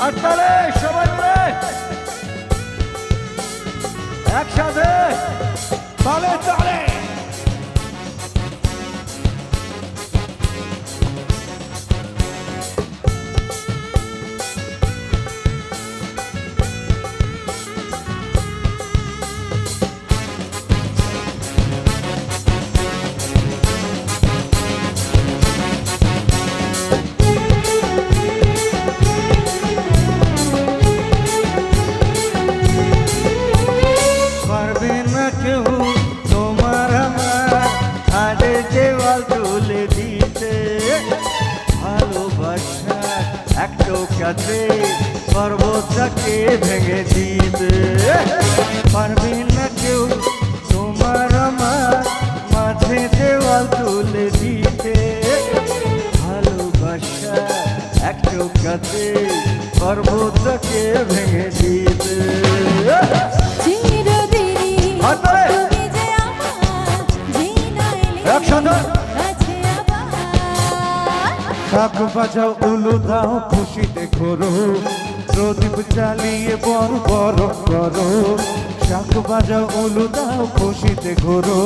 তাহলে সবাই মিলে একসাথে তালে তালে। কাছে পর্বতটাকে ভেঙে দিতে। পারবে না কেউ শাক বাজাও, উলু দাও, খুশিতে করো। প্রদীপ চালিয়ে বড় বড় করো। শাক বাজাও, উলু দাও, খুশিতে করো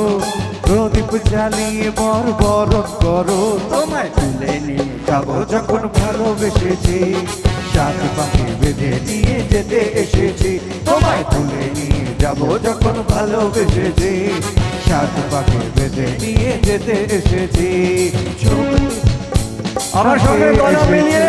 প্রদীপ চালিয়ে বড় বড় করো। তোমায় তুলে নিয়ে যাব যখন ভালোবেসেছি। শাক পাখি বেঁধে নিয়ে যেতে এসেছি। তোমায় তুলে নিয়ে যাব যখন ভালোবেসেছি। শাক পাখি বেঁধে নিয়ে যেতে এসেছি। ছোট আমার সঙ্গে গলা মিলিয়ে।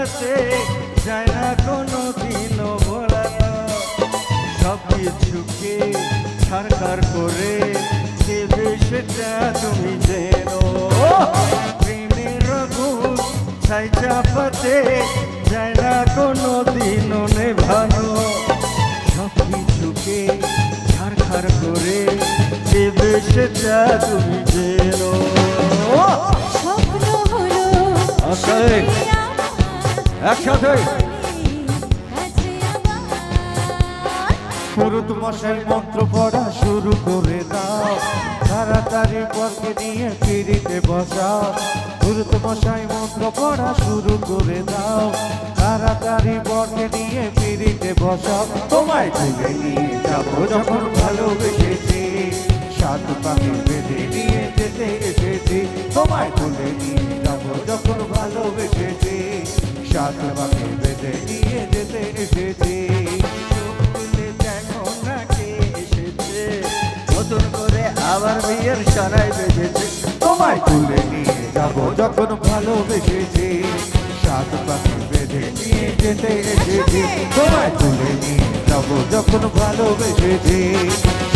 চাপাতে যায় না কোনো দিনও ভোলানো। সব কিছুকে ছাড়কার করে দেবে সেটা তুমি যেন প্রেমের আগুন ছাই চাপাতে যায় না কোনো দিনও নেভানো। সব কিছুকে ছাড়খার করে দেবে সেটা তুমি যেন স্বপ্ন হলো আশায়। একসাথে। পুরুত মশাই মন্ত্র পড়া শুরু করে দাও। তাড়াতাড়ি পরকে নিয়ে ফিরিতে বসাও। পুরুত মশাই মন্ত্র পড়া শুরু করে দাও। তাড়াতাড়ি পরকে নিয়ে ফিরিতে বসাও। তোমায় তুলে নিয়ে যাব যখন ভালোবেসেছি। সাত পাখি বেঁধে নিয়ে যেতে এসেছি। তোমায় তুলে নিয়ে যাব যখন ভালোবেসেছি। সাত পাখি বেঁধে নিয়ে যেতে এসেছি। দেখো না নতুন করে আবার বিয়ের সারাই বেজেছে তোমায় তুলে নিয়ে যাব যখন ভালোবেসেছি। সাত পাখি বেঁধে নিয়ে যেতে এসেছি। তোমায় তুলে নিয়ে যাব যখন ভালোবেসেছি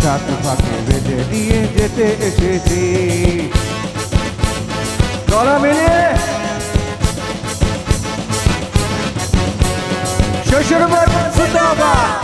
সাত পাখি বেঁধে নিয়ে যেতে এসেছি গলা মিলিয়ে Şaşırmaz Sıdama.